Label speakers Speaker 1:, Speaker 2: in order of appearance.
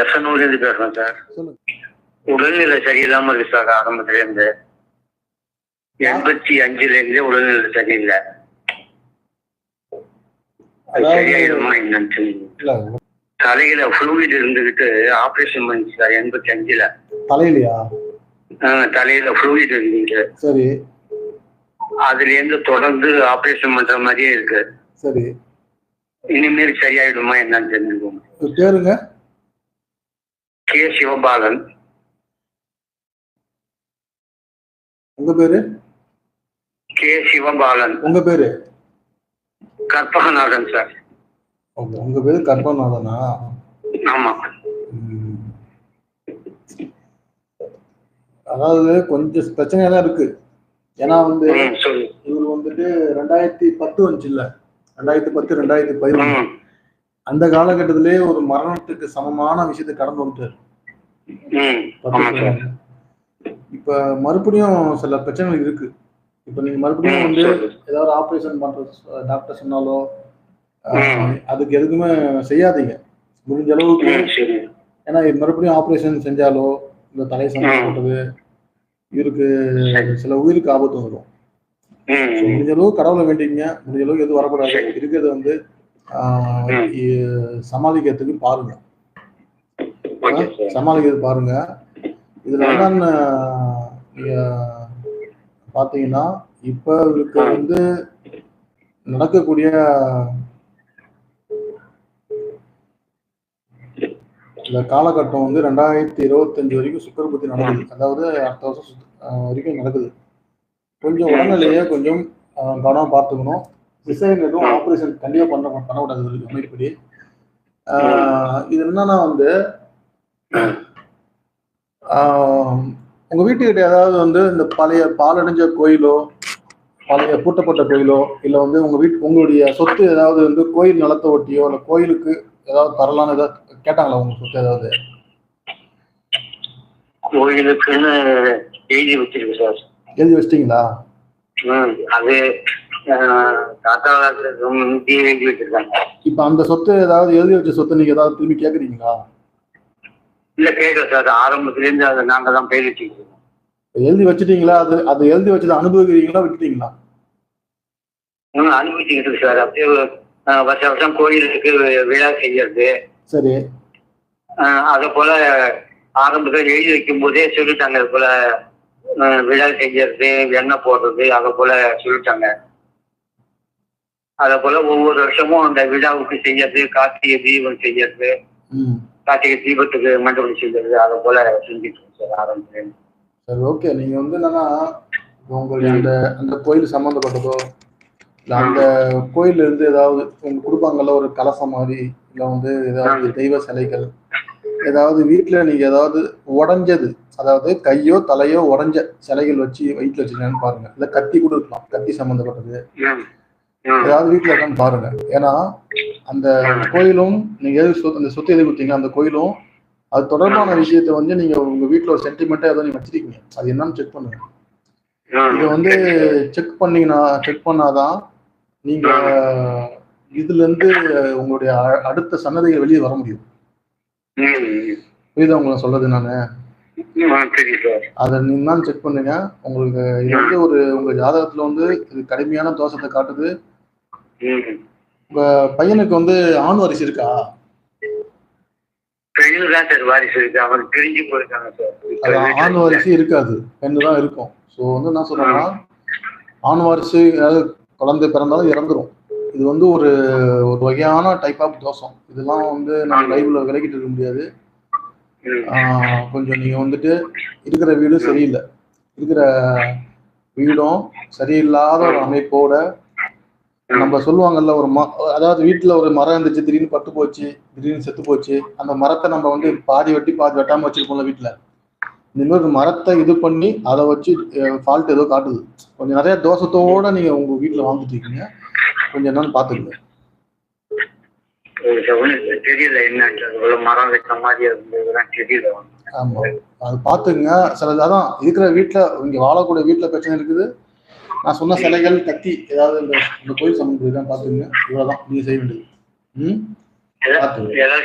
Speaker 1: எஸ்என்ஊர்லேருந்து பேசுகிறேன் சார்? உடல்நிலை சரியில்லாம இருக்கு சார் ஆரம்பத்துல இருந்து எண்பத்தி அஞ்சுல இருந்தே உடல்நிலை சரியில்லை. சரியாயிடுமா என்னன்னு தலையில ஃப்ளூயிட் இருந்துகிட்டு ஆபரேஷன் பண்ணிச்சு சார் எண்பத்தி அஞ்சுல.
Speaker 2: தலையிலையா?
Speaker 1: தலையில ஃப்ளூயிட் இருந்துச்சு
Speaker 2: சரி.
Speaker 1: அதுல இருந்து தொடர்ந்து ஆபரேஷன் பண்ற மாதிரியே இருக்கு.
Speaker 2: சரி.
Speaker 1: இனிமேல் சரியாயிடுமா என்னன்னு தெரிஞ்சுக்கோங்க. கே சிவபாலன்.
Speaker 2: உங்க பேரு?
Speaker 1: கே சிவபாலன்.
Speaker 2: உங்க பேரு?
Speaker 1: கற்பகநாதன் சார்.
Speaker 2: ஓகே உங்க பேரு கற்பநாதனா
Speaker 1: ஆமா.
Speaker 2: அதாவது கொஞ்சம் பிரச்சனையா தான் இருக்கு. ஏன்னா வந்து இவர் வந்துட்டு ரெண்டாயிரத்தி பத்து வந்துச்சு இல்ல ரெண்டாயிரத்தி பத்து ரெண்டாயிரத்தி பதினொன்று அந்த காலகட்டத்திலே ஒரு மரணத்துக்கு சமமான விஷயத்தை கடந்து வந்துட்டார்.
Speaker 1: சார்
Speaker 2: இப்ப மறுபடியும் சில பிரச்சனைகள் இருக்கு. இப்ப நீங்க மறுபடியும் வந்து. ஏதாவது ஆபரேஷன் பண்ற டாக்டர் சொன்னாலோ. அதுக்கு எதுக்குமே செய்யாதீங்க. முடிஞ்ச அளவுக்கு ஏன்னா மறுபடியும் ஆபரேஷன் செஞ்சாலோ இந்த தலை சம்பந்தப்பட்டது இவருக்கு சில உயிருக்கு ஆபத்து வந்துடும்
Speaker 1: ம்,
Speaker 2: So,
Speaker 1: ம்.
Speaker 2: முடிஞ்ச அளவுக்கு கடவுளை வேண்டிங்க முடிஞ்ச அளவுக்கு எதுவும் வரக்கூடாது. இருக்கிறத வந்து சமாளிக்கிறதுக்கு பாருங்க.
Speaker 1: சார்
Speaker 2: சமாளிக்கிறது பாருங்க. இதுல. என்னன்னு நீங்க பாத்தீங்கன்னா இப்ப இவருக்கு. வந்து நடக்கக்கூடிய இந்த காலகட்டம் வந்து ரெண்டாயிரத்தி இருபத்தஞ்சு வரைக்கும் சுக்கர புத்தி நடக்குது அதாவது அடுத்த வருஷம் வரைக்கும் நடக்குது. கொஞ்சம். உடல்நிலையை கொஞ்சம் ஆஹ் கவனமா பார்த்துக்கணும். டிசைன் எதுவும் ஆப்ரேஷன் கண்டிப்பா பண்ண பண்ணக்கூடாது. அமைப்படி இது என்னன்னா வந்து உங்க வீட்டுக்கிட்ட ஏதாவது வந்து இந்த பழைய பாலடைஞ்ச கோயிலோ பழைய பூட்டப்பட்ட கோயிலோ இல்ல வந்து உங்க வீட்டு உங்களுடைய சொத்து ஏதாவது வந்து கோயில் நிலத்தை ஒட்டியோ இல்ல கோயிலுக்கு ஏதாவது தரலாம்னு ஏதாவது கேட்டாங்களா உங்க சொத்து ஏதாவது?
Speaker 1: கோயிலுக்குன்னு எழுதி வச்சிருக்கு சார்.
Speaker 2: எழுதி வச்சிட்டீங்களா?
Speaker 1: அது தாத்தா காலத்துல எழுதி வச்சிருக்காங்க.
Speaker 2: இப்ப அந்த சொத்து ஏதாவது எழுதி வச்ச சொத்தை நீங்க ஏதாவது திரும்பி கேக்குறீங்களா?
Speaker 1: இல்ல கேட்கல சார். ஆரம்பத்துல இருந்து அதை நாங்க தான் பேர் வச்சுக்கிட்டு இருக்கோம்.
Speaker 2: எழுதி வச்சிட்டீங்களா? அது அது எழுதி வச்சதை அனுபவிக்கிறீங்களா விட்டுட்டீங்களா?
Speaker 1: அனுபவிச்சுக்கிட்டு சார். அப்படியே வருஷம் வருஷம் கோயிலுக்கு விழா செய்யறது.
Speaker 2: சரி.
Speaker 1: அதை போல ஆரம்பத்தில் எழுதி வைக்கும் போதே சொல்லிட்டாங்க. இது போல விழா செய்யறது எண்ணெய் போடுறது அதை போல சொல்லிட்டாங்க. அதை போல ஒவ்வொரு வருஷமும் அந்த விழாவுக்கு செய்யறது கார்த்திகை தீபம் செய்யறது. கார்த்திகை தீபத்துக்கு மண்டபம் செய்யறது அதை போல செஞ்சுட்டு சார் இருந்து.
Speaker 2: சரி ஓகே நீங்க வந்து என்னன்னா உங்களுடைய அந்த அந்த கோயில் சம்மந்தப்பட்டதோ இல்ல அந்த கோயில்ல இருந்து ஏதாவது கொடுப்பாங்கல்ல ஒரு கலசம் மாதிரி இல்ல வந்து ஏதாவது தெய்வ சிலைகள் ஏதாவது வீட்டுல நீங்க ஏதாவது உடைஞ்சது அதாவது கையோ தலையோ உடைஞ்ச சிலைகள் வச்சு வயிற்றுல வச்சிருக்கான்னு பாருங்க இல்ல கத்தி கூட இருக்கலாம் கத்தி சம்மந்தப்பட்டது. ஏதாவது வீட்டுல இருக்கான்னு பாருங்க ஏன்னா அந்த கோயிலும் நீங்க எது சொத்து அந்த சொத்து எது கொடுத்தீங்க அந்த கோயிலும் அது தொடர்பான விஷயத்த வந்து நீங்க உங்க வீட்டுல ஒரு சென்டிமெண்டா ஏதோ நீங்க வச்சிருக்கீங்க. அது என்னன்னு செக் பண்ணுங்க.
Speaker 1: ம்.
Speaker 2: இதை வந்து செக் பண்ணீங்கன்னா செக் பண்ணாதான் நீங்க இதுல இருந்து உங்களுடைய அடுத்த சன்னதிகள் வெளியே வர முடியும். புரியுதா உங்களை சொல்றது நானு? அதை நீங்க தான் செக் பண்ணுங்க. உங்களுக்கு இது வந்து ஒரு உங்க ஜாதகத்துல வந்து இது கடுமையான தோஷத்தை காட்டுது. உங்க பையனுக்கு வந்து ஆண் வாரிசு இருக்கா?
Speaker 1: பெண்ணு தான் சார் வாரிசு இருக்கு. அவனுக்கு பிரிஞ்சு போயிருக்காங்க
Speaker 2: அது ஆண் வாரிசு இருக்காது. பெண்ணு தான் இருக்கும். ஸோ வந்து என்ன சொல்றேன்னா ஆண் வாரிசு ஏதாவது குழந்தை பிறந்தாலும் இறந்துரும். இது வந்து ஒரு ஒரு வகையான டைப் ஆஃப் தோஷம். இதெல்லாம் வந்து நம்ம லைவ்ல விலகிட்டு இருக்க முடியாது. கொஞ்சம் நீங்க வந்துட்டு இருக்கிற வீடும் சரியில்லை. இருக்கிற வீடும் சரியில்லாத ஒரு அமைப்போட நம்ம சொல்லுவாங்கல்ல ஒரு ம அதாவது வீட்டுல ஒரு மரம் இருந்துச்சு திடீர்னு பட்டு போச்சு திடீர்னு செத்து போச்சு அந்த மரத்தை நம்ம வந்து பாதி வெட்டி பாதி வெட்டாம வச்சிருப்போம்ல வீட்டுல இந்த மாதிரி ஒரு மரத்தை இது பண்ணி அதை வச்சு ஃபால்ட் ஏதோ காட்டுது. கொஞ்சம் நிறைய தோஷத்தோட நீங்க உங்க வீட்டுல வாழ்ந்துட்டு இருக்கீங்க. கொஞ்சம் என்னன்னு பாத்துக்கங்க
Speaker 1: தெரியல ஒரு மரம் வைத்த மாதிரி தெரியல.
Speaker 2: ஆமா. அது பாத்துங்க சில அதான் இருக்கிற வீட்டுல இங்க வாழக்கூடிய வீட்டுல பிரச்சனை இருக்குது. நான் சொன்ன சிலைகள் கத்தி ஏதாவது இந்த கோயில் சம்பந்தம் பாத்துங்க இவ்வளவுதான். நீங்க செய்ய வேண்டியது. ம்?
Speaker 1: ஏதாவது